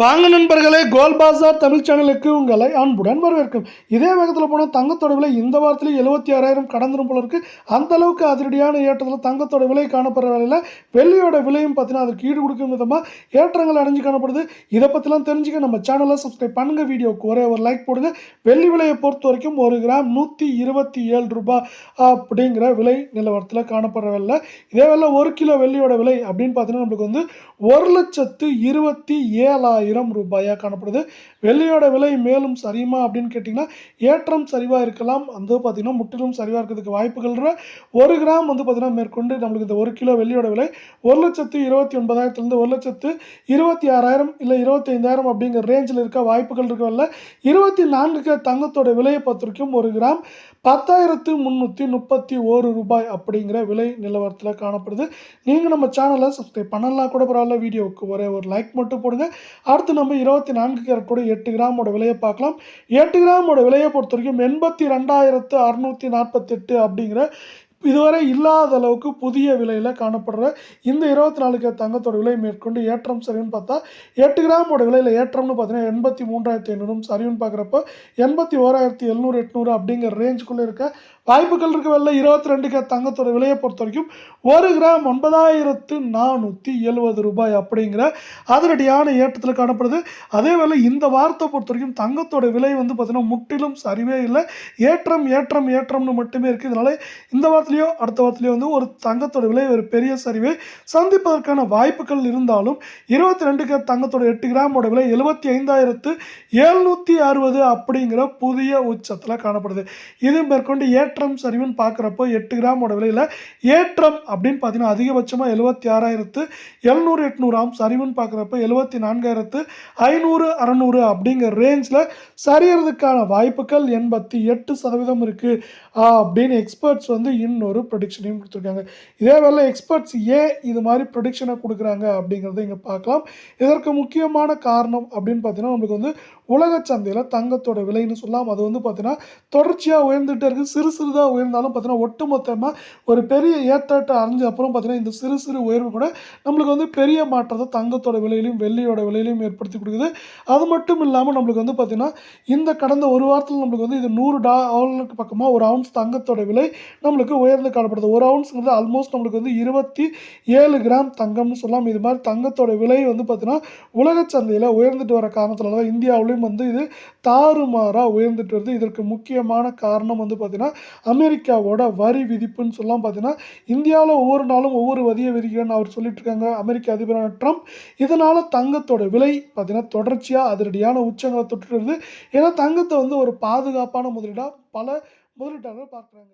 வாங்க நண்பர்களே கோல் பாசார் தமிழ் சேனலுக்கு உங்களை அன்புடன் வரவேற்கும். இதே வேகத்தில் போனால் தங்கத்தோட விலை இந்த வாரத்தில் எழுபத்தி ஆறாயிரம் கடந்துடும் போல இருக்கு. அந்த அளவுக்கு அதிரடியான ஏற்றத்தில் தங்கத்தோட விலை காணப்படுற வேலையில் வெள்ளியோட விலையும் பார்த்தீங்கன்னா அதற்கு ஈடு கொடுக்கும் விதமாக ஏற்றங்கள் அடைஞ்சு காணப்படுது. இதை பற்றிலாம் தெரிஞ்சுக்க நம்ம சேனலை சப்ஸ்கிரைப் பண்ணுங்க. வீடியோவுக்கு ஒரே ஒரு லைக் போடுங்க. வெள்ளி விலையை பொறுத்த வரைக்கும் ஒரு கிராம் நூற்றி இருபத்தி ஏழு ரூபாய் அப்படிங்கிற விலை நிலவரத்தில் காணப்படுற வேலை இதே வேலை ஒரு கிலோ வெள்ளியோட விலை அப்படின்னு பார்த்தீங்கன்னா நம்மளுக்கு வந்து ஒரு லட்சத்து இருபத்தி ஏழாயிரம் ரூபாயாக காணப்படுது. வெள்ளியோட விலை மேலும் சரியுமா அப்படின்னு கேட்டிங்கன்னா ஏற்றம் சரிவாக இருக்கலாம். வந்து பார்த்திங்கன்னா முற்றிலும் சரிவாக இருக்கிறதுக்கு வாய்ப்புகள் ஒரு கிராம் வந்து பார்த்திங்கன்னா மேற்கொண்டு நம்மளுக்கு இந்த ஒரு கிலோ வெள்ளியோட விலை ஒரு லட்சத்து இருபத்தி ஒன்பதாயிரத்துலேருந்து ஒரு லட்சத்து இருபத்தி ஆறாயிரம் இல்லை இருபத்தி ஐந்தாயிரம் அப்படிங்கிற ரேஞ்சில் இருக்க வாய்ப்புகள் இருக்கவில்ல இருபத்தி நான்குக்கு தங்கத்தோட விலையை பொறுத்த வரைக்கும் ஒரு கிராம் பத்தாயிரத்து முந்நூற்றி முப்பத்தி ஒரு ரூபாய் அப்படிங்கிற விலை நிலவரத்தில் காணப்படுது. நீங்கள் நம்ம சேனலை சப்ஸ்கிரைப் பண்ணலாம் கூட பரவாயில்ல. வீடியோவுக்கு ஒரே ஒரு லைக் மட்டும் போடுங்க. அடுத்து நம்ம இருபத்தி நான்கு கேரட்டோட எட்டு கிராமோட விலையை பார்க்கலாம். எட்டு கிராமோட விலையை பொறுத்த வரைக்கும் எண்பத்தி ரெண்டாயிரத்து அறுநூற்றி நாற்பத்தெட்டு அப்படிங்கிற இதுவரை இல்லாத அளவுக்கு புதிய விலையில் காணப்படுற இந்த இருபத்தி நாலுக்கு தங்கத்தோட விலை மேற்கொண்டு ஏற்றம் சரிவுன்னு பார்த்தா எட்டு கிராமோட விலையில் ஏற்றம்னு பார்த்தீங்கன்னா எண்பத்தி மூன்றாயிரத்தி ஐநூறும் சரிவுன்னு பார்க்குறப்ப எண்பத்தி ஓராயிரத்தி எழுநூறு எட்நூறு அப்படிங்கிற ரேஞ்சுக்குள்ளே இருக்க வாய்ப்புகள் இருக்க. வெளில இருபத்தி ரெண்டுக்கு தங்கத்தோட விலையை பொறுத்த வரைக்கும் ஒரு கிராம் ஒன்பதாயிரத்து நானூற்றி எழுபது ரூபாய் அப்படிங்கிற அதிரடியான ஏற்றத்தில் காணப்படுது. அதே வேளை இந்த வாரத்தை பொறுத்த வரைக்கும் தங்கத்தோட விலை வந்து பார்த்தீங்கன்னா முற்றிலும் சரிவே இல்லை. ஏற்றம் ஏற்றம் ஏற்றம்னு மட்டுமே இருக்குது இதனால இந்த வாரத்துலேயோ அடுத்த வாரத்துலேயோ வந்து ஒரு தங்கத்தோட விலை ஒரு பெரிய சரிவை சந்திப்பதற்கான வாய்ப்புகள் இருந்தாலும் இருபத்தி ரெண்டு கிராம் தங்கத்தோட எட்டு கிராமோட விலை எழுபத்தி ஐந்தாயிரத்து எழுநூற்றி அறுபது அப்படிங்கிற புதிய உச்சத்தில் காணப்படுது. இது மேற்கொண்டு ஏற்றம் சரிவுன்னு பார்க்குறப்போ எட்டு கிராமோட விலையில் ஏற்றம் அப்படின்னு பார்த்தீங்கன்னா அதிகபட்சமாக எழுபத்தி ஆறாயிரத்து எழுநூறு எட்நூறாம் சரிவுன்னு பார்க்குறப்ப எழுபத்தி நான்காயிரத்து ஐநூறு அறநூறு அப்படிங்கிற ரேஞ்சில் சரியறதுக்கான வாய்ப்புகள் எண்பத்தி எட்டு சதவீதம் இருக்குது அப்படின்னு எக்ஸ்பர்ட்ஸ் வந்து ஒரு ப்ரொடிக்ஷனையும் கொடுத்துருக்காங்க. இதே வேலை எக்ஸ்பர்ட்ஸ் ஏன் இது மாதிரி ப்ரொடிக்ஷனை கொடுக்குறாங்க அப்படிங்கிறத இங்கே பார்க்கலாம். இதற்கு முக்கியமான காரணம் அப்படின்னு பார்த்தீங்கன்னா நம்மளுக்கு வந்து உலக சந்தையில் தங்கத்தோட விலைன்னு சொல்லலாம். அது வந்து பார்த்தீங்கன்னா தொடர்ச்சியாக உயர்ந்துகிட்டே இருக்குது சிறு சிறுதாக உயர்ந்தாலும் பார்த்தீங்கன்னா ஒட்டுமொத்தமாக ஒரு பெரிய ஏற்றாட்டை அறிஞ்ச அப்புறம் பார்த்தீங்கன்னா இந்த சிறு சிறு உயர்வு கூட நம்மளுக்கு வந்து பெரிய மாற்றத்தை தங்கத்தோட விலையிலையும் வெள்ளியோட விலையிலையும் ஏற்படுத்தி கொடுக்குது. அது மட்டும் இல்லாமல் நம்மளுக்கு வந்து பார்த்தீங்கன்னா இந்த கடந்த ஒரு வாரத்தில் நம்மளுக்கு வந்து இது நூறு டாலருக்கு பக்கமாக ஒரு அவுன்ஸ் தங்கத்தோட விலை நம்மளுக்கு உயர் உயர்ந்து காணப்படுது. ஒரு அவுன்ஸுங்கிறது ஆல்மோஸ்ட் நம்மளுக்கு வந்து இருபத்தி ஏழு கிராம் தங்கம்னு சொல்லலாம். இது மாதிரி தங்கத்தோட விலை வந்து பார்த்தீங்கன்னா உலக சந்தையில் உயர்ந்துட்டு வர காரணத்தில் தான் இந்தியாவிலையும் வந்து இது தாறுமாறாக உயர்ந்துட்டு வருது. இதற்கு முக்கியமான காரணம் வந்து பார்த்திங்கன்னா அமெரிக்காவோட வரி விதிப்புன்னு சொல்லலாம். பார்த்தீங்கன்னா இந்தியாவில் ஒவ்வொரு நாளும் ஒவ்வொரு வரியை விதிக்கிறேன்னு அவர் சொல்லிட்டு இருக்காங்க அமெரிக்க அதிபரான ட்ரம்ப். இதனால் தங்கத்தோட விலை பார்த்திங்கன்னா தொடர்ச்சியாக அதிரடியான உச்சங்களை தொட்டுட்டு வருது. ஏன்னா தங்கத்தை வந்து ஒரு பாதுகாப்பான முதலீடாக பல முதலீட்டாளர்கள் பார்க்குறாங்க.